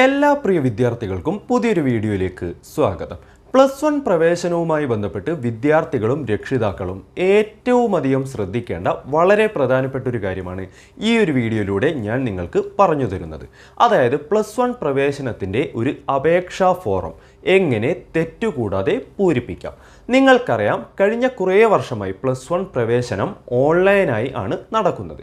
എല്ലാ പ്രിയ വിദ്യാർത്ഥികൾക്കും പുതിയൊരു വീഡിയോയിലേക്ക് സ്വാഗതം. പ്ലസ് വൺ പ്രവേശനവുമായി ബന്ധപ്പെട്ട് വിദ്യാർത്ഥികളും രക്ഷിതാക്കളും ഏറ്റവും അധികം ശ്രദ്ധിക്കേണ്ട വളരെ പ്രധാനപ്പെട്ട ഒരു കാര്യമാണ് ഈ ഒരു വീഡിയോയിലൂടെ ഞാൻ നിങ്ങൾക്ക് പറഞ്ഞു തരുന്നത്. അതായത് പ്ലസ് വൺ പ്രവേശനത്തിന്റെ ഒരു അപേക്ഷാ ഫോറം എങ്ങനെ തെറ്റുകൂടാതെ പൂരിപ്പിക്കാം. നിങ്ങൾക്കറിയാം കഴിഞ്ഞ കുറേ വർഷമായി പ്ലസ് വൺ പ്രവേശനം ഓൺലൈനായി ആണ് നടക്കുന്നത്.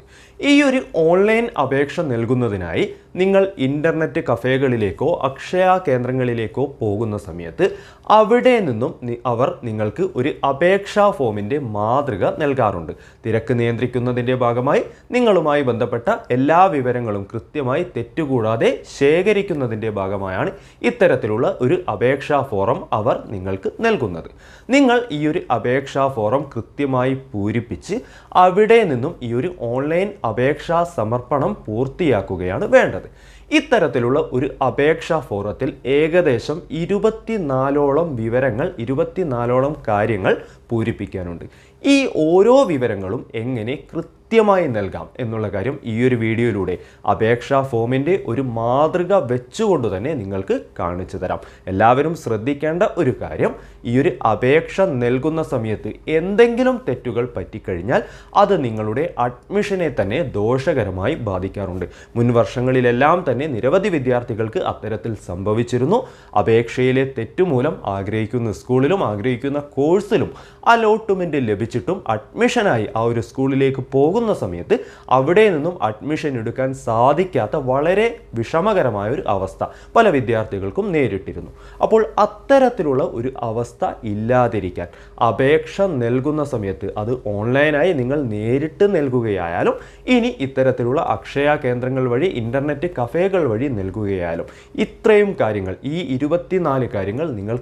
ഈ ഒരു ഓൺലൈൻ അപേക്ഷ നൽകുന്നതിനായി നിങ്ങൾ ഇന്റർനെറ്റ് കഫേകളിലേക്കോ അക്ഷയ കേന്ദ്രങ്ങളിലേക്കോ പോകുന്ന സമയത്ത് അവിടെ നിന്നും അവർ നിങ്ങൾക്ക് ഒരു അപേക്ഷാ ഫോമിന്റെ മാതൃക നൽകാറുണ്ട്. തിരക്ക് നിയന്ത്രിക്കുന്നതിന്റെ ഭാഗമായി നിങ്ങളുമായി ബന്ധപ്പെട്ട എല്ലാ വിവരങ്ങളും കൃത്യമായി തെറ്റുകൂടാതെ ശേഖരിക്കുന്നതിന്റെ ഭാഗമായാണ് ഇത്തരത്തിലുള്ള ഒരു അപേക്ഷാ ഫോറം അവർ നിങ്ങൾക്ക് നൽകുന്നത്. നിങ്ങൾ ഈ ഒരു അപേക്ഷാ ഫോറം കൃത്യമായി പൂരിപ്പിച്ച് അവിടെ നിന്നും ഈ ഒരു ഓൺലൈൻ അപേക്ഷാ സമർപ്പണം പൂർത്തിയാക്കുകയാണ് വേണ്ടത്. ഇത്തരത്തിലുള്ള ഒരു അപേക്ഷാ ഫോറത്തിൽ ഏകദേശം ഇരുപത്തിനാലോളം വിവരങ്ങൾ ഇരുപത്തിനാലോളം കാര്യങ്ങൾ പൂരിപ്പിക്കാനുണ്ട്. ഈ ഓരോ വിവരങ്ങളും എങ്ങനെ കൃത്യമായി നൽകാം എന്നുള്ള കാര്യം ഈ ഒരു വീഡിയോയിലൂടെ അപേക്ഷാ ഫോമിന്റെ ഒരു മാതൃക വെച്ചുകൊണ്ട് തന്നെ നിങ്ങൾക്ക് കാണിച്ചു തരാം. എല്ലാവരും ശ്രദ്ധിക്കേണ്ട ഒരു കാര്യം ഈ ഒരു അപേക്ഷ നൽകുന്ന സമയത്ത് എന്തെങ്കിലും തെറ്റുകൾ പറ്റിക്കഴിഞ്ഞാൽ അത് നിങ്ങളുടെ അഡ്മിഷനെ തന്നെ ദോഷകരമായി ബാധിക്കാറുണ്ട്. മുൻ വർഷങ്ങളിലെല്ലാം തന്നെ നിരവധി വിദ്യാർത്ഥികൾക്ക് അത്തരത്തിൽ സംഭവിച്ചിരുന്നു. അപേക്ഷയിലെ തെറ്റുമൂലം ആഗ്രഹിക്കുന്ന സ്കൂളിലും ആഗ്രഹിക്കുന്ന കോഴ്സിലും അലോട്ട്മെന്റ് ലഭിച്ചിട്ടും അഡ്മിഷനായി ആ ഒരു സ്കൂളിലേക്ക് പോകുന്ന സമയത്ത് അവിടെ നിന്നും അഡ്മിഷൻ എടുക്കാൻ സാധിക്കാത്ത വളരെ വിഷമകരമായ ഒരു അവസ്ഥ പല വിദ്യാർത്ഥികൾക്കും നേരിട്ടിരുന്നു. അപ്പോൾ അത്തരത്തിലുള്ള ഒരു അവസ്ഥ ഇല്ലാതിരിക്കാൻ അപേക്ഷ നൽകുന്ന സമയത്ത് അത് ഓൺലൈനായി നിങ്ങൾ നേരിട്ട് നൽകുകയായാലും ഇനി ഇത്തരത്തിലുള്ള അക്ഷയ കേന്ദ്രങ്ങൾ വഴി ഇന്റർനെറ്റ് കഫേകൾ വഴി നൽകുകയായാലും ഇത്രയും കാര്യങ്ങൾ ഈ ഇരുപത്തിനാല് കാര്യങ്ങൾ നിങ്ങൾ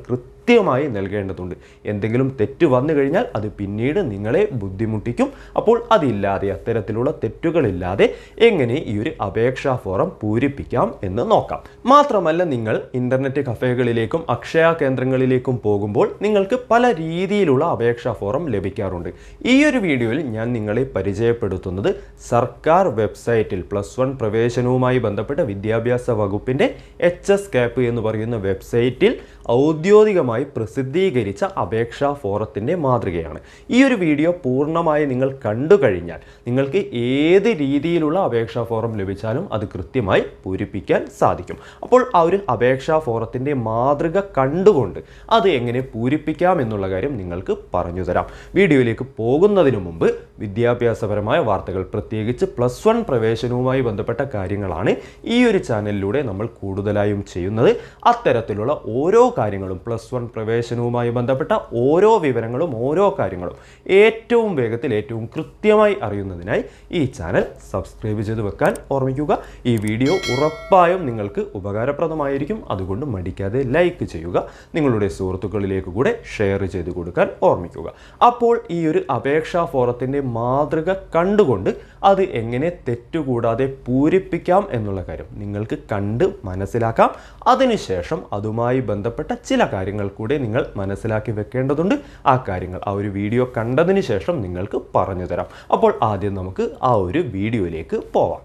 കൃത്യമായി നൽകേണ്ടതുണ്ട്. എന്തെങ്കിലും തെറ്റ് വന്നു കഴിഞ്ഞാൽ അത് പിന്നീട് നിങ്ങളെ ബുദ്ധിമുട്ടിക്കും. അപ്പോൾ അതില്ലാതെ അത്തരത്തിലുള്ള തെറ്റുകളില്ലാതെ എങ്ങനെ ഈ ഒരു അപേക്ഷാ ഫോറം പൂരിപ്പിക്കാം എന്ന് നോക്കാം. മാത്രമല്ല നിങ്ങൾ ഇന്റർനെറ്റ് കഫേകളിലേക്കും അക്ഷയ കേന്ദ്രങ്ങളിലേക്കും പോകുമ്പോൾ നിങ്ങൾക്ക് പല രീതിയിലുള്ള അപേക്ഷാ ഫോറം ലഭിക്കാറുണ്ട്. ഈ ഒരു വീഡിയോയിൽ ഞാൻ നിങ്ങളെ പരിചയപ്പെടുത്തുന്നത് സർക്കാർ വെബ്സൈറ്റിൽ പ്ലസ് വൺ പ്രവേശനവുമായി ബന്ധപ്പെട്ട വിദ്യാഭ്യാസ വകുപ്പിന്റെ എച്ച് എസ് ക്യാപ്പ് എന്ന് പറയുന്ന വെബ്സൈറ്റിൽ ഔദ്യോഗികമായി പ്രസിദ്ധീകരിച്ച അപേക്ഷാ ഫോറത്തിന്റെ മാതൃകയാണ്. ഈ ഒരു വീഡിയോ പൂർണമായി നിങ്ങൾ കണ്ടു കഴിഞ്ഞാൽ നിങ്ങൾക്ക് ഏത് രീതിയിലുള്ള അപേക്ഷാ ഫോറം ലഭിച്ചാലും അത് കൃത്യമായി പൂരിപ്പിക്കാൻ സാധിക്കും. അപ്പോൾ ആ ഒരു അപേക്ഷാ ഫോറത്തിന്റെ മാതൃക കണ്ടുകൊണ്ട് അത് എങ്ങനെ പൂരിപ്പിക്കാം എന്നുള്ള കാര്യം നിങ്ങൾക്ക് പറഞ്ഞു തരാം. വീഡിയോയിലേക്ക് പോകുന്നതിന് മുമ്പ് വിദ്യാഭ്യാസപരമായ വാർത്തകൾ. പ്രത്യേകിച്ച് പ്ലസ് വൺ പ്രവേശനവുമായി ബന്ധപ്പെട്ട കാര്യങ്ങളാണ് ഈ ഒരു ചാനലിലൂടെ നമ്മൾ കൂടുതലായും ചെയ്യുന്നത്. അത്തരത്തിലുള്ള ഓരോ കാര്യങ്ങളും പ്ലസ് വൺ പ്രവേശനവുമായി ബന്ധപ്പെട്ട ഓരോ വിവരങ്ങളും ഓരോ കാര്യങ്ങളും ഏറ്റവും വേഗത്തിൽ ഏറ്റവും കൃത്യമായി അറിയുന്നതിനായി ഈ ചാനൽ സബ്സ്ക്രൈബ് ചെയ്ത് വെക്കാൻ ഓർമ്മിക്കുക. ഈ വീഡിയോ ഉറപ്പായും നിങ്ങൾക്ക് ഉപകാരപ്രദമായിരിക്കും. അതുകൊണ്ട് മടിക്കാതെ ലൈക്ക് ചെയ്യുക നിങ്ങളുടെ സുഹൃത്തുക്കളിലേക്ക് കൂടെ ഷെയർ ചെയ്ത് കൊടുക്കാൻ ഓർമ്മിക്കുക. അപ്പോൾ ഈ ഒരു അപേക്ഷാ ഫോറത്തിന്റെ മാതൃക കണ്ടുകൊണ്ട് അത് എങ്ങനെ തെറ്റുകൂടാതെ പൂരിപ്പിക്കാം എന്നുള്ള കാര്യം നിങ്ങൾക്ക് കണ്ട് മനസ്സിലാക്കാം. അതിനുശേഷം അതുമായി ബന്ധപ്പെട്ട ചില കാര്യങ്ങൾ കൂടെ നിങ്ങൾ മനസ്സിലാക്കി വെക്കേണ്ടതുണ്ട്. ആ കാര്യങ്ങൾ ആ ഒരു വീഡിയോ കണ്ടതിന് ശേഷം നിങ്ങൾക്ക് പറഞ്ഞു തരാം. അപ്പോൾ ആദ്യം നമുക്ക് ആ ഒരു വീഡിയോയിലേക്ക് പോവാം.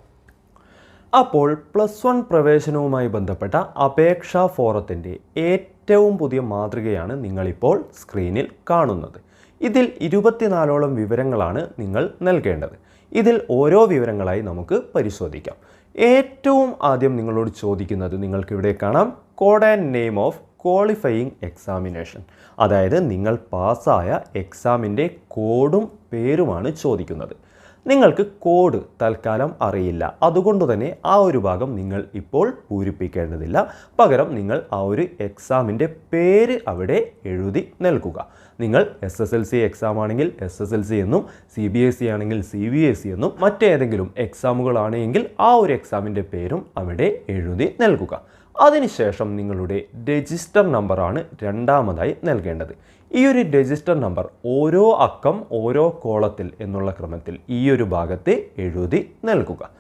അപ്പോൾ പ്ലസ് വൺ പ്രവേശനവുമായി ബന്ധപ്പെട്ട അപേക്ഷാ ഫോറത്തിന്റെ ഏറ്റവും പുതിയ മാതൃകയാണ് നിങ്ങളിപ്പോൾ സ്ക്രീനിൽ കാണുന്നത്. ഇതിൽ ഇരുപത്തിനാലോളം വിവരങ്ങളാണ് നിങ്ങൾ നൽകേണ്ടത്. ഇതിൽ ഓരോ വിവരങ്ങളായി നമുക്ക് പരിശോധിക്കാം. ഏറ്റവും ആദ്യം നിങ്ങളോട് ചോദിക്കുന്നത് നിങ്ങൾക്കിവിടെ കാണാം. Code and name of qualifying examination അതായത് നിങ്ങൾ പാസ്സായ എക്സാമിന്റെ കോഡും പേരുമാണ് ചോദിക്കുന്നത്. നിങ്ങൾക്ക് കോഡ് തൽക്കാലം അറിയില്ല. അതുകൊണ്ട് തന്നെ ആ ഒരു ഭാഗം നിങ്ങൾ ഇപ്പോൾ പൂരിപ്പിക്കേണ്ടതില്ല. പകരം നിങ്ങൾ ആ ഒരു എക്സാമിന്റെ പേര് അവിടെ എഴുതി നൽകുക. നിങ്ങൾ S S L C exam ആണെങ്കിൽ എസ് എസ് എൽ സി എന്നും സി ബി എസ് ഇ ആണെങ്കിൽ സി ബി എസ് ഇ എന്നും മറ്റേതെങ്കിലും എക്സാമുകളാണെങ്കിൽ ആ ഒരു എക്സാമിന്റെ പേരും അവിടെ എഴുതി നൽകുക. അതിനുശേഷം നിങ്ങളുടെ രജിസ്റ്റർ നമ്പറാണ് രണ്ടാമതായി നൽകേണ്ടത്. ഈ ഒരു രജിസ്റ്റർ നമ്പർ ഓരോ അക്കം ഓരോ കോളത്തിൽ എന്നുള്ള ക്രമത്തിൽ ഈ ഒരു ഭാഗത്തെ എഴുതി നൽകുക.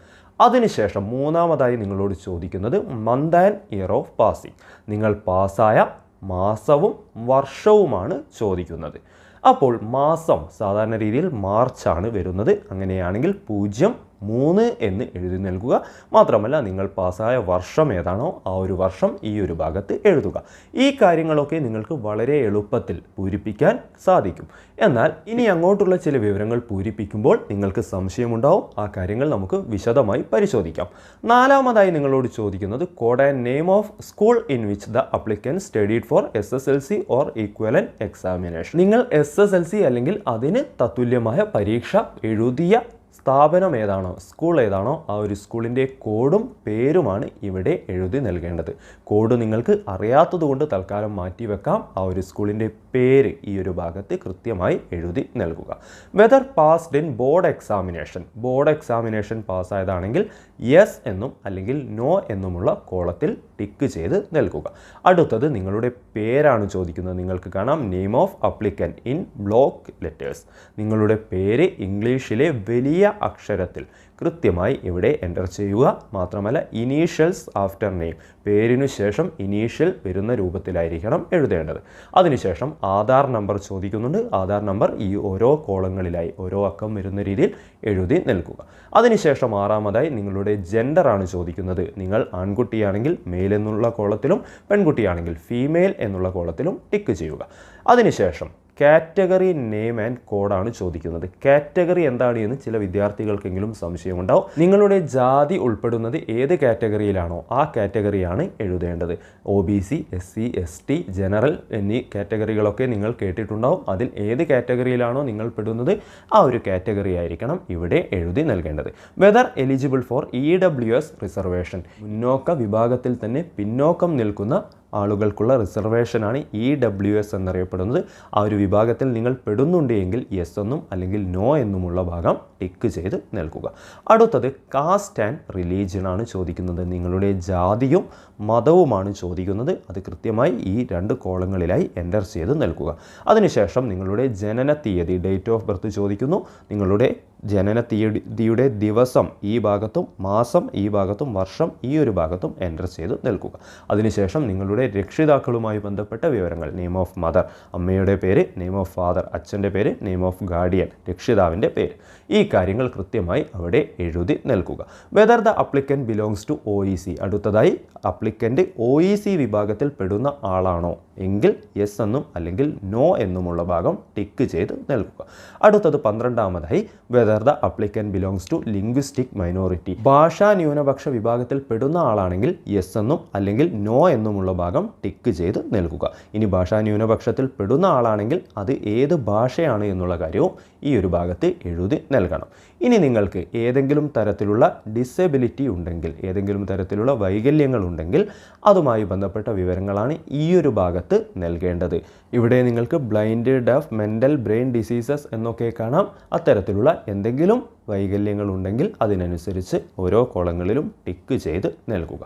അതിനുശേഷം മൂന്നാമതായി നിങ്ങളോട് ചോദിക്കുന്നത് month and year of passing നിങ്ങൾ പാസ്സായ മാസവും വർഷവുമാണ് ചോദിക്കുന്നത്. അപ്പോൾ മാസം സാധാരണ രീതിയിൽ മാർച്ചാണ് വരുന്നത്. അങ്ങനെയാണെങ്കിൽ പൂജ്യം മൂന്ന് എന്ന് എഴുതി നൽകുക. മാത്രമല്ല നിങ്ങൾ പാസ്സായ വർഷം ഏതാണോ ആ ഒരു വർഷം ഈ ഒരു ഭാഗത്ത് എഴുതുക. ഈ കാര്യങ്ങളൊക്കെ നിങ്ങൾക്ക് വളരെ എളുപ്പത്തിൽ പൂരിപ്പിക്കാൻ സാധിക്കും. എന്നാൽ ഇനി അങ്ങോട്ടുള്ള ചില വിവരങ്ങൾ പൂരിപ്പിക്കുമ്പോൾ നിങ്ങൾക്ക് സംശയമുണ്ടാവും. ആ കാര്യങ്ങൾ നമുക്ക് വിശദമായി പരിശോധിക്കാം. നാലാമതായി നിങ്ങളോട് ചോദിക്കുന്നത് code and name of school in which the applicant studied for S S L C or equivalent examination നിങ്ങൾ എസ് എസ് എൽ സി അല്ലെങ്കിൽ അതിന് തത്തുല്യമായ പരീക്ഷ എഴുതിയ സ്ഥാപനം ഏതാണോ സ്കൂൾ ഏതാണോ ആ ഒരു സ്കൂളിന്റെ കോഡും പേരുമാണ് ഇവിടെ എഴുതി നൽകേണ്ടത്. കോഡ് നിങ്ങൾക്ക് അറിയാത്തതുകൊണ്ട് തൽക്കാലം മാറ്റി വെക്കാം. ആ ഒരു സ്കൂളിന്റെ പേര് ഈ ഒരു ഭാഗത്ത് കൃത്യമായി എഴുതി നൽകുക. Whether passed in board examination board examination പാസ്സായതാണെങ്കിൽ yes എന്നും അല്ലെങ്കിൽ നോ എന്നുമുള്ള കോളത്തിൽ ടിക്ക് ചെയ്ത് നൽകുക. അടുത്തത് നിങ്ങളുടെ പേരാണ് ചോദിക്കുന്നത്. നിങ്ങൾക്ക് കാണാം. Name of applicant in block letters നിങ്ങളുടെ പേര് ഇംഗ്ലീഷിലെ വലിയ അക്ഷരത്തിൽ കൃത്യമായി ഇവിടെ എന്റർ ചെയ്യുക. മാത്രമല്ല ഇനീഷ്യൽസ് ആഫ്റ്റർ നെയിം പേരിനു ശേഷം ഇനീഷ്യൽ വരുന്ന രൂപത്തിലായിരിക്കണം എഴുതേണ്ടത്. അതിനുശേഷം ആധാർ നമ്പർ ചോദിക്കുന്നുണ്ട്. ആധാർ നമ്പർ ഈ ഓരോ കോളങ്ങളിലായി ഓരോ അക്കം വരുന്ന രീതിയിൽ എഴുതി നൽകുക അതിനുശേഷം ആറാമതായി നിങ്ങളുടെ ജെൻഡറാണ് ചോദിക്കുന്നത്. നിങ്ങൾ ആൺകുട്ടിയാണെങ്കിൽ മെയിൽ എന്നുള്ള കോളത്തിലും പെൺകുട്ടിയാണെങ്കിൽ ഫീമെയിൽ എന്നുള്ള കോളത്തിലും ടിക്ക് ചെയ്യുക. അതിനുശേഷം കാറ്റഗറി നെയിം ആൻഡ് കോഡാണ് ചോദിക്കുന്നത്. കാറ്റഗറി എന്താണ് എന്ന് ചില വിദ്യാർത്ഥികൾക്കെങ്കിലും സംശയമുണ്ടാവും. നിങ്ങളുടെ ജാതി ഉൾപ്പെടുന്നത് ഏത് കാറ്റഗറിയിലാണോ ആ കാറ്റഗറിയാണ് എഴുതേണ്ടത്. O B C S C S T general എന്നീ കാറ്റഗറികളൊക്കെ നിങ്ങൾ കേട്ടിട്ടുണ്ടാവും. അതിൽ ഏത് കാറ്റഗറിയിലാണോ നിങ്ങൾ പെടുന്നത് ആ ഒരു കാറ്റഗറി ആയിരിക്കണം ഇവിടെ എഴുതി നൽകേണ്ടത്. Whether eligible for E W S reservation മുന്നോക്ക വിഭാഗത്തിൽ തന്നെ പിന്നോക്കം നിൽക്കുന്ന ആളുകൾക്കുള്ള റിസർവേഷനാണ് ഇ ഡബ്ല്യു എസ് എന്നറിയപ്പെടുന്നത്. ആ ഒരു വിഭാഗത്തിൽ നിങ്ങൾ പെടുന്നുണ്ട് എങ്കിൽ യെസ് എന്നും അല്ലെങ്കിൽ നോ എന്നുമുള്ള ഭാഗം ടിക്ക് ചെയ്ത് നൽകുക. അടുത്തത് കാസ്റ്റ് ആൻഡ് റിലീജിയൻ ആണ് ചോദിക്കുന്നത്. നിങ്ങളുടെ ജാതിയും മതവുമാണ് ചോദിക്കുന്നത്. അത് കൃത്യമായി ഈ രണ്ട് കോളങ്ങളിലായി എന്റർ ചെയ്ത് നൽകുക. അതിനുശേഷം നിങ്ങളുടെ ജനന തീയതി ഡേറ്റ് ഓഫ് ബർത്ത് ചോദിക്കുന്നു. നിങ്ങളുടെ ജനന തീയതിയുടെ ദിവസം ഈ ഭാഗത്തും മാസം ഈ ഭാഗത്തും വർഷം ഈ ഒരു ഭാഗത്തും എന്റർ ചെയ്ത് നൽകുക. അതിനുശേഷം നിങ്ങളുടെ രക്ഷിതാക്കളുമായി ബന്ധപ്പെട്ട വിവരങ്ങൾ. നെയിം ഓഫ് മദർ അമ്മയുടെ പേര് നെയിം ഓഫ് ഫാദർ അച്ഛന്റെ പേര് നെയിം ഓഫ് ഗാർഡിയൻ രക്ഷിതാവിന്റെ പേര്. ഈ കാര്യങ്ങൾ കൃത്യമായി അവിടെ എഴുതി നൽകുക. Whether the applicant belongs to O E C അടുത്തതായി അപ്ലിക്കന്റ് ഒ ഇ സി വിഭാഗത്തിൽ പെടുന്ന ആളാണോ? എങ്കിൽ യെസ് എന്നും അല്ലെങ്കിൽ നോ എന്നുമുള്ള ഭാഗം ടിക്ക് ചെയ്ത് നൽകുക. അടുത്തത് പന്ത്രണ്ടാമതായി whether the applicant belongs to linguistic minority ഭാഷാ ന്യൂനപക്ഷ വിഭാഗത്തിൽ പെടുന്ന ആളാണെങ്കിൽ യെസ് എന്നും അല്ലെങ്കിൽ നോ എന്നുമുള്ള ഭാഗം ടിക്ക് ചെയ്ത് നൽകുക. ഇനി ഭാഷാ ന്യൂനപക്ഷത്തിൽ പെടുന്ന ആളാണെങ്കിൽ അത് ഏത് ഭാഷയാണ് എന്നുള്ള കാര്യവും ഈ ഒരു ഭാഗത്ത് എഴുതി നൽകണം. ഇനി നിങ്ങൾക്ക് ഏതെങ്കിലും തരത്തിലുള്ള ഡിസബിലിറ്റി ഉണ്ടെങ്കിൽ ഏതെങ്കിലും തരത്തിലുള്ള വൈകല്യങ്ങൾ ഉണ്ടെങ്കിൽ അതുമായി ബന്ധപ്പെട്ട വിവരങ്ങളാണ് ഈ ഒരു ഭാഗത്ത് നൽകേണ്ടത്. ഇവിടെ നിങ്ങൾക്ക് blind deaf mental brain diseases എന്നൊക്കെ കാണാം. അത്തരത്തിലുള്ള എന്തെങ്കിലും വൈകല്യങ്ങൾ ഉണ്ടെങ്കിൽ അതിനനുസരിച്ച് ഓരോ കോളങ്ങളിലും ടിക്ക് ചെയ്ത് നൽകുക.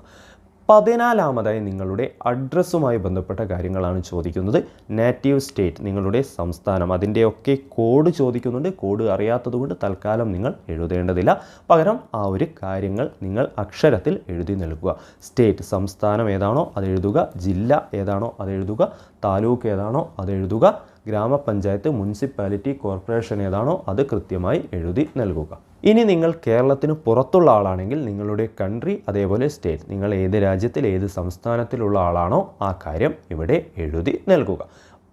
പതിനാലാമതായി നിങ്ങളുടെ അഡ്രസ്സുമായി ബന്ധപ്പെട്ട കാര്യങ്ങളാണ് ചോദിക്കുന്നത്. നാറ്റീവ് സ്റ്റേറ്റ് നിങ്ങളുടെ സംസ്ഥാനം. അതിന്റെയൊക്കെ കോഡ് ചോദിക്കുന്നുണ്ട്. കോഡ് അറിയാത്തതുകൊണ്ട് തൽക്കാലം നിങ്ങൾ എഴുതേണ്ടതില്ല. പകരം ആ ഒരു കാര്യങ്ങൾ നിങ്ങൾ അക്ഷരത്തിൽ എഴുതി നൽകുക. സ്റ്റേറ്റ് സംസ്ഥാനം ഏതാണോ അത് എഴുതുക. ജില്ല ഏതാണോ അത് എഴുതുക. താലൂക്ക് ഏതാണോ അത് എഴുതുക. ഗ്രാമപഞ്ചായത്ത് മുനിസിപ്പാലിറ്റി കോർപ്പറേഷൻ ഏതാണോ അത് കൃത്യമായി എഴുതി നൽകുക. ഇനി നിങ്ങൾ കേരളത്തിന് പുറത്തുള്ള ആളാണെങ്കിൽ നിങ്ങളുടെ കൺട്രി അതേപോലെ സ്റ്റേറ്റ് നിങ്ങൾ ഏത് രാജ്യത്തിൽ ഏത് സംസ്ഥാനത്തിലുള്ള ആളാണോ ആ കാര്യം ഇവിടെ എഴുതി നൽകുക.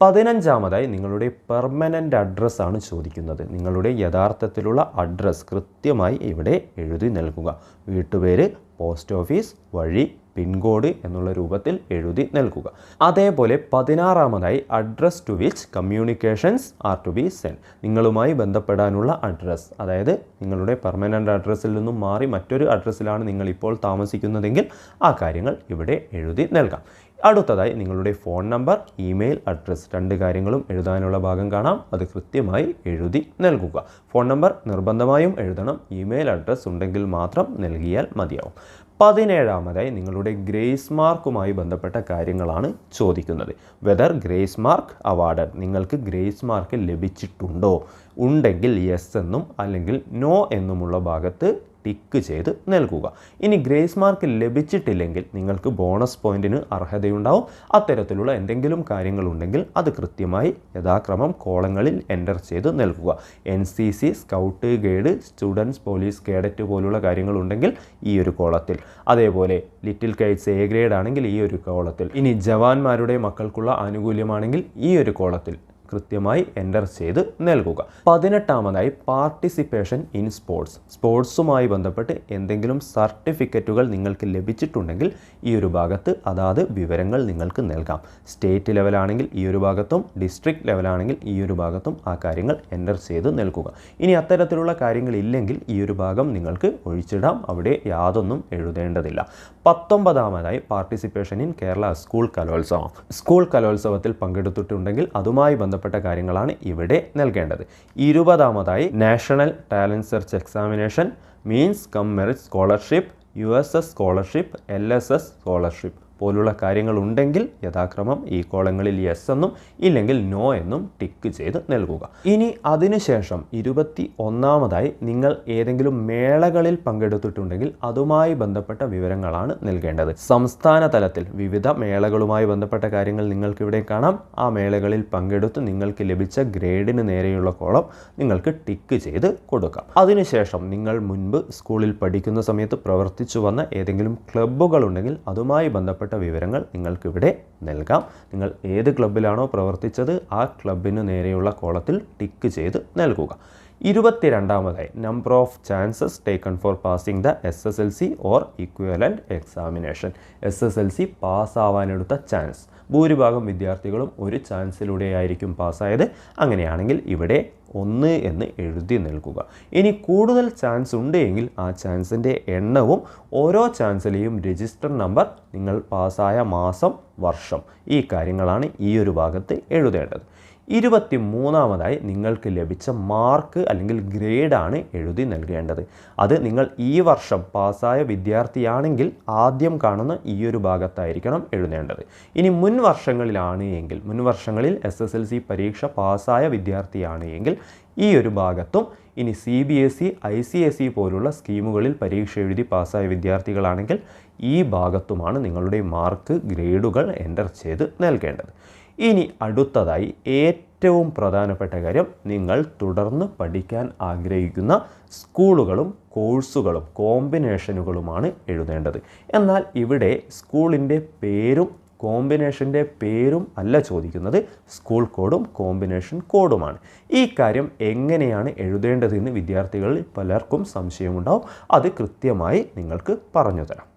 പതിനഞ്ചാമതായി നിങ്ങളുടെ പെർമനന്റ് അഡ്രസ്സാണ് ചോദിക്കുന്നത്. നിങ്ങളുടെ യഥാർത്ഥത്തിലുള്ള അഡ്രസ്സ് കൃത്യമായി ഇവിടെ എഴുതി നൽകുക. വീട്ടുപേര് പോസ്റ്റ് ഓഫീസ് വഴി പിൻകോഡ് എന്നുള്ള രൂപത്തിൽ എഴുതി നൽകുക. അതേപോലെ പതിനാറാമതായി address to which communications are to be send നിങ്ങളുമായി ബന്ധപ്പെടാനുള്ള അഡ്രസ്സ് അതായത് നിങ്ങളുടെ പെർമനന്റ് അഡ്രസ്സിൽ നിന്നും മാറി മറ്റൊരു അഡ്രസ്സിലാണ് നിങ്ങളിപ്പോൾ താമസിക്കുന്നതെങ്കിൽ ആ കാര്യങ്ങൾ ഇവിടെ എഴുതി നൽകാം. അടുത്തതായി നിങ്ങളുടെ ഫോൺ നമ്പർ ഇമെയിൽ അഡ്രസ്സ് രണ്ട് കാര്യങ്ങളും എഴുതാനുള്ള ഭാഗം കാണാം. അത് കൃത്യമായി എഴുതി നൽകുക. ഫോൺ നമ്പർ നിർബന്ധമായും എഴുതണം. ഇമെയിൽ അഡ്രസ്സ് ഉണ്ടെങ്കിൽ മാത്രം നൽകിയാൽ മതിയാവും. പതിനേഴാമതായി നിങ്ങളുടെ ഗ്രേസ് മാർക്കുമായി ബന്ധപ്പെട്ട കാര്യങ്ങളാണ് ചോദിക്കുന്നത്. Whether grace mark award. നിങ്ങൾക്ക് ഗ്രേസ് മാർക്ക് ലഭിച്ചിട്ടുണ്ടോ? ഉണ്ടെങ്കിൽ യെസ് എന്നും അല്ലെങ്കിൽ നോ എന്നുമുള്ള ഭാഗത്ത് ടിക്ക് ചെയ്ത് നൽകുക. ഇനി ഗ്രേസ് മാർക്ക് ലഭിച്ചിട്ടില്ലെങ്കിൽ നിങ്ങൾക്ക് ബോണസ് പോയിന്റിന് അർഹതയുണ്ടാവും. അത്തരത്തിലുള്ള എന്തെങ്കിലും കാര്യങ്ങളുണ്ടെങ്കിൽ അത് കൃത്യമായി യഥാക്രമം കോളങ്ങളിൽ എന്റർ ചെയ്ത് നൽകുക. N C C scout guide students police cadet പോലുള്ള കാര്യങ്ങളുണ്ടെങ്കിൽ ഈ ഒരു കോളത്തിൽ. അതേപോലെ ലിറ്റിൽ കൈറ്റ്സ് എ ഗ്രേഡ് ആണെങ്കിൽ ഈ ഒരു കോളത്തിൽ. ഇനി ജവാന്മാരുടെ മക്കൾക്കുള്ള ആനുകൂല്യമാണെങ്കിൽ ഈ ഒരു കോളത്തിൽ കൃത്യമായി എന്റർ ചെയ്ത് നൽകുക. പതിനെട്ടാമതായി പാർട്ടിസിപ്പേഷൻ ഇൻ സ്പോർട്സ് സ്പോർട്സുമായി ബന്ധപ്പെട്ട് എന്തെങ്കിലും സർട്ടിഫിക്കറ്റുകൾ നിങ്ങൾക്ക് ലഭിച്ചിട്ടുണ്ടെങ്കിൽ ഈ ഒരു ഭാഗത്ത് അതാത് വിവരങ്ങൾ നിങ്ങൾക്ക് നൽകാം. സ്റ്റേറ്റ് ലെവലാണെങ്കിൽ ഈ ഒരു ഭാഗത്തും ഡിസ്ട്രിക്ട് ലെവലാണെങ്കിൽ ഈ ഒരു ഭാഗത്തും ആ കാര്യങ്ങൾ എന്റർ ചെയ്ത് നൽകുക. ഇനി അത്തരത്തിലുള്ള കാര്യങ്ങൾ ഇല്ലെങ്കിൽ ഈ ഒരു ഭാഗം നിങ്ങൾക്ക് ഒഴിച്ചിടാം. അവിടെ യാതൊന്നും എഴുതേണ്ടതില്ല. പത്തൊമ്പതാമതായി participation in Kerala school Kalolsavam. School കലോത്സവത്തിൽ പങ്കെടുത്തിട്ടുണ്ടെങ്കിൽ അതുമായി ബന്ധപ്പെട്ട കാര്യങ്ങളാണ് ഇവിടെ നൽകേണ്ടത്. ഇരുപതാമതായി national talent search examination means cum merit scholarship U S S scholarship L S S scholarship. പോലുള്ള കാര്യങ്ങളുണ്ടെങ്കിൽ യഥാക്രമം ഈ കോളങ്ങളിൽ യെസ് എന്നും ഇല്ലെങ്കിൽ നോ എന്നും ടിക്ക് ചെയ്ത് നൽകുക. ഇനി അതിനുശേഷം ഇരുപത്തി ഒന്നാമതായി നിങ്ങൾ ഏതെങ്കിലും മേളകളിൽ പങ്കെടുത്തിട്ടുണ്ടെങ്കിൽ അതുമായി ബന്ധപ്പെട്ട വിവരങ്ങളാണ് നൽകേണ്ടത്. സംസ്ഥാന തലത്തിൽ വിവിധ മേളകളുമായി ബന്ധപ്പെട്ട കാര്യങ്ങൾ നിങ്ങൾക്കിവിടെ കാണാം. ആ മേളകളിൽ പങ്കെടുത്ത് നിങ്ങൾക്ക് ലഭിച്ച ഗ്രേഡിന് നേരെയുള്ള കോളം നിങ്ങൾക്ക് ടിക്ക് ചെയ്ത് കൊടുക്കാം. അതിനുശേഷം നിങ്ങൾ മുൻപ് സ്കൂളിൽ പഠിക്കുന്ന സമയത്ത് പ്രവർത്തിച്ചു വന്ന ഏതെങ്കിലും ക്ലബ്ബുകൾ ഉണ്ടെങ്കിൽ അതുമായി ബന്ധപ്പെട്ട വിവരങ്ങൾ നിങ്ങൾക്കിവിടെ നൽകാം. നിങ്ങൾ ഏത് ക്ലബിലാണോ പ്രവർത്തിച്ചത് ആ ക്ലബിന് നേരെയുള്ള കോളത്തിൽ ടിക്ക് ചെയ്ത് നൽകുക. ഇരുപത്തിരണ്ടാമതായി number of chances taken for passing the S S L C or equivalent examination S S L C പാസ്സാവാനെടുത്ത chance ഭൂരിഭാഗം വിദ്യാർത്ഥികളും ഒരു ചാൻസിലൂടെയായിരിക്കും പാസ്സായത്. അങ്ങനെയാണെങ്കിൽ ഇവിടെ ഒന്ന് എന്ന് എഴുതി നൽകുക ഇനി കൂടുതൽ ചാൻസ് ഉണ്ട് എങ്കിൽ ആ ചാൻസിന്റെ എണ്ണവും ഓരോ ചാൻസിലെയും രജിസ്റ്റർ നമ്പർ നിങ്ങൾ പാസ്സായ മാസം വർഷം ഈ കാര്യങ്ങളാണ് ഈ ഒരു ഭാഗത്ത് എഴുതേണ്ടത്. ഇരുപത്തി മൂന്നാമതായി നിങ്ങൾക്ക് ലഭിച്ച മാർക്ക് അല്ലെങ്കിൽ ഗ്രേഡാണ് എഴുതി നൽകേണ്ടത്. അത് നിങ്ങൾ ഈ വർഷം പാസ്സായ വിദ്യാർത്ഥിയാണെങ്കിൽ ആദ്യം കാണുന്ന ഈ ഒരു ഭാഗത്തായിരിക്കണം എഴുതേണ്ടത്. ഇനി മുൻ വർഷങ്ങളിലാണ് എങ്കിൽ മുൻ വർഷങ്ങളിൽ എസ് എസ് എൽ സി പരീക്ഷ പാസ്സായ വിദ്യാർത്ഥിയാണ് എങ്കിൽ ഈ ഒരു ഭാഗത്തും ഇനി C B S E I C S E പോലുള്ള സ്കീമുകളിൽ പരീക്ഷ എഴുതി പാസ്സായ വിദ്യാർത്ഥികളാണെങ്കിൽ ഈ ഭാഗത്തുമാണ് നിങ്ങളുടെ മാർക്ക് ഗ്രേഡുകൾ എന്റർ ചെയ്ത് നൽകേണ്ടത്. ഇനി അടുത്തതായി ഏറ്റവും പ്രധാനപ്പെട്ട കാര്യം നിങ്ങൾ തുടർന്ന് പഠിക്കാൻ ആഗ്രഹിക്കുന്ന സ്കൂളുകളും കോഴ്സുകളും കോമ്പിനേഷനുകളുമാണ് എഴുതേണ്ടത്. എന്നാൽ ഇവിടെ സ്കൂളിന്റെ പേരും കോമ്പിനേഷന്റെ പേരും അല്ല ചോദിക്കുന്നത് സ്കൂൾ കോഡും കോമ്പിനേഷൻ കോഡുമാണ്. ഈ കാര്യം എങ്ങനെയാണ് എഴുതേണ്ടതെന്ന് വിദ്യാർത്ഥികളിൽ പലർക്കും സംശയമുണ്ടാവും. അത് കൃത്യമായി നിങ്ങൾക്ക് പറഞ്ഞു തരാം.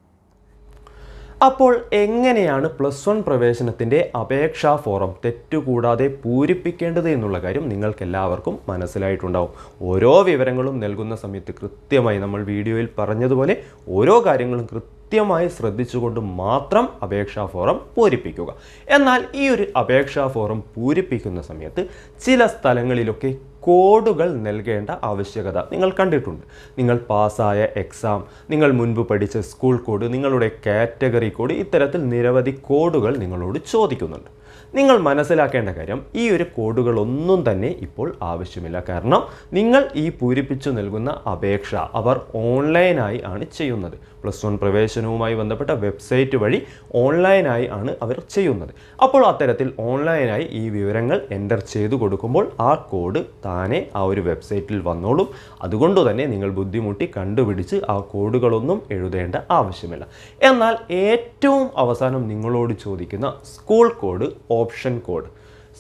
അപ്പോൾ എങ്ങനെയാണ് പ്ലസ് വൺ പ്രവേശനത്തിന്റെ അപേക്ഷാ ഫോറം തെറ്റുകൂടാതെ പൂരിപ്പിക്കേണ്ടത് എന്നുള്ള കാര്യം നിങ്ങൾക്കെല്ലാവർക്കും മനസ്സിലായിട്ടുണ്ടാവും. ഓരോ വിവരങ്ങളും നൽകുന്ന സമയത്ത് കൃത്യമായി നമ്മൾ വീഡിയോയിൽ പറഞ്ഞതുപോലെ ഓരോ കാര്യങ്ങളും കൃത്യമായി ശ്രദ്ധിച്ചുകൊണ്ട് മാത്രം അപേക്ഷാ ഫോറം പൂരിപ്പിക്കുക. എന്നാൽ ഈ ഒരു അപേക്ഷാ ഫോറം പൂരിപ്പിക്കുന്ന സമയത്ത് ചില സ്ഥലങ്ങളിലൊക്കെ കോഡുകൾ നൽകേണ്ട ആവശ്യകത നിങ്ങൾ കണ്ടിട്ടുണ്ട്. നിങ്ങൾ പാസ്സായ എക്സാം നിങ്ങൾ മുൻപ് പഠിച്ച സ്കൂൾ കോഡ് നിങ്ങളുടെ കാറ്റഗറി കോഡ് ഇത്തരത്തിൽ നിരവധി കോഡുകൾ നിങ്ങളോട് ചോദിക്കുന്നുണ്ട്. നിങ്ങൾ മനസ്സിലാക്കേണ്ട കാര്യം ഈ ഒരു കോഡുകളൊന്നും തന്നെ ഇപ്പോൾ ആവശ്യമില്ല. കാരണം നിങ്ങൾ ഈ പൂരിപ്പിച്ചു നൽകുന്ന അപേക്ഷ അവർ ഓൺലൈനായി ആണ് ചെയ്യുന്നത്. പ്ലസ് വൺ പ്രവേശനവുമായി ബന്ധപ്പെട്ട വെബ്സൈറ്റ് വഴി ഓൺലൈനായി ആണ് അവർ ചെയ്യുന്നത്. അപ്പോൾ അത്തരത്തിൽ ഓൺലൈനായി ഈ വിവരങ്ങൾ എന്റർ ചെയ്തു കൊടുക്കുമ്പോൾ ആ കോഡ് താനെ ആ ഒരു വെബ്സൈറ്റിൽ വന്നോളും. അതുകൊണ്ട് തന്നെ നിങ്ങൾ ബുദ്ധിമുട്ടി കണ്ടുപിടിച്ച് ആ കോഡുകളൊന്നും എഴുതേണ്ട ആവശ്യമില്ല. എന്നാൽ ഏറ്റവും അവസാനം നിങ്ങളോട് ചോദിക്കുന്ന school code option code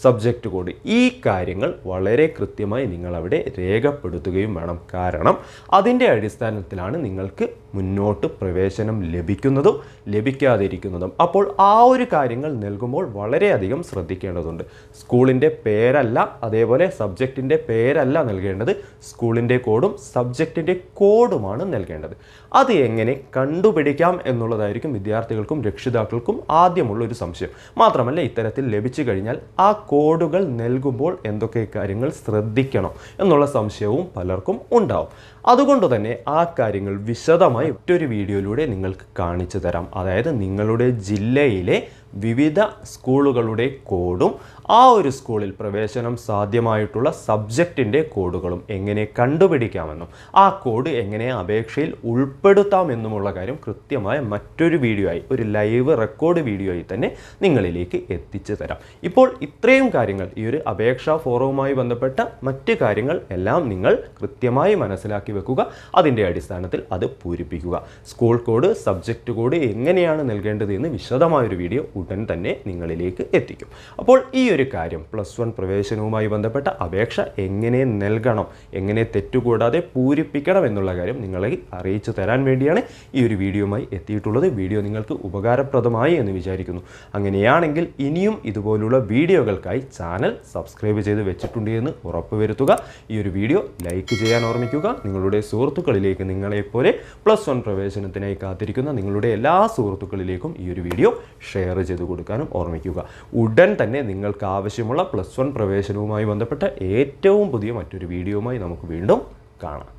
subject code. ഈ കാര്യങ്ങൾ വളരെ കൃത്യമായി നിങ്ങളവിടെ രേഖപ്പെടുത്തുകയും വേണം. കാരണം അതിന്റെ അടിസ്ഥാനത്തിലാണ് നിങ്ങൾക്ക് മുന്നോട്ട് പ്രവേശനം ലഭിക്കുന്നതും ലഭിക്കാതിരിക്കുന്നതും. അപ്പോൾ ആ ഒരു കാര്യങ്ങൾ നൽകുമ്പോൾ വളരെയധികം ശ്രദ്ധിക്കേണ്ടതുണ്ട്. സ്കൂളിന്റെ പേരല്ല അതേപോലെ സബ്ജക്റ്റിന്റെ പേരല്ല നൽകേണ്ടത് സ്കൂളിന്റെ കോഡും സബ്ജക്റ്റിന്റെ കോഡുമാണ് നൽകേണ്ടത്. അത് എങ്ങനെ കണ്ടുപിടിക്കാം എന്നുള്ളതായിരിക്കും വിദ്യാർത്ഥികൾക്കും രക്ഷിതാക്കൾക്കും ആദ്യമുള്ള ഒരു സംശയം. മാത്രമല്ല ഇത്തരത്തിൽ ലഭിച്ചു കഴിഞ്ഞാൽ ആ കോഡുകൾ നൽകുമ്പോൾ എന്തൊക്കെ കാര്യങ്ങൾ ശ്രദ്ധിക്കണം എന്നുള്ള സംശയവും പലർക്കും ഉണ്ടാവും. അതുകൊണ്ട് തന്നെ ആ കാര്യങ്ങൾ വിശദമായി ഒറ്റൊരു വീഡിയോയിലൂടെ നിങ്ങൾക്ക് കാണിച്ചു തരാം. അതായത് നിങ്ങളുടെ ജില്ലയിലെ വിവിധ സ്കൂളുകളുടെ കോഡും ആ ഒരു സ്കൂളിൽ പ്രവേശനം സാധ്യമായിട്ടുള്ള സബ്ജക്റ്റിന്റെ കോഡുകളും എങ്ങനെ കണ്ടുപിടിക്കാമെന്നും ആ കോഡ് എങ്ങനെ അപേക്ഷയിൽ ഉൾപ്പെടുത്താമെന്നുമുള്ള കാര്യം കൃത്യമായ മറ്റൊരു വീഡിയോ ആയി ഒരു ലൈവ് റെക്കോർഡ് വീഡിയോ ആയി തന്നെ നിങ്ങളിലേക്ക് എത്തിച്ചു തരാം. ഇപ്പോൾ ഇത്രയും കാര്യങ്ങൾ ഈ ഒരു അപേക്ഷാ ഫോറവുമായി ബന്ധപ്പെട്ട മറ്റ് കാര്യങ്ങൾ എല്ലാം നിങ്ങൾ കൃത്യമായി മനസ്സിലാക്കി വെക്കുക. അതിന്റെ അടിസ്ഥാനത്തിൽ അത് പൂരിപ്പിക്കുക. സ്കൂൾ കോഡ് സബ്ജക്റ്റ് കോഡ് എങ്ങനെയാണ് നൽകേണ്ടത് എന്ന് വിശദമായൊരു വീഡിയോ ഉടൻ തന്നെ നിങ്ങളിലേക്ക് എത്തിക്കും. അപ്പോൾ ഈ ഒരു കാര്യം പ്ലസ് വൺ പ്രവേശനവുമായി ബന്ധപ്പെട്ട അപേക്ഷ എങ്ങനെ നൽകണം എങ്ങനെ തെറ്റുകൂടാതെ പൂരിപ്പിക്കണം എന്നുള്ള കാര്യം നിങ്ങളെ അറിയിച്ചു തരാൻ വേണ്ടിയാണ് ഈ ഒരു വീഡിയോയുമായി എത്തിയിട്ടുള്ളത്. വീഡിയോ നിങ്ങൾക്ക് ഉപകാരപ്രദമായി എന്ന് വിചാരിക്കുന്നു. അങ്ങനെയാണെങ്കിൽ ഇനിയും ഇതുപോലുള്ള വീഡിയോകൾക്കായി ചാനൽ സബ്സ്ക്രൈബ് ചെയ്ത് വെച്ചിട്ടുണ്ട് എന്ന് ഉറപ്പുവരുത്തുക. ഈ ഒരു വീഡിയോ ലൈക്ക് ചെയ്യാൻ ഓർമ്മിക്കുക. നിങ്ങളുടെ സുഹൃത്തുക്കളിലേക്ക് നിങ്ങളെപ്പോലെ പ്ലസ് വൺ പ്രവേശനത്തിനായി കാത്തിരിക്കുന്ന നിങ്ങളുടെ എല്ലാ സുഹൃത്തുക്കളിലേക്കും ഈ ഒരു വീഡിയോ ഷെയർ ചെയ്ത് കൊടുക്കാനും ഓർമ്മിക്കുക. ഉടൻ തന്നെ നിങ്ങൾക്ക് ആവശ്യമുള്ള പ്ലസ് വൺ പ്രവേശനവുമായി ബന്ധപ്പെട്ട ഏറ്റവും പുതിയ മറ്റൊരു വീഡിയോയുമായി നമുക്ക് വീണ്ടും കാണാം.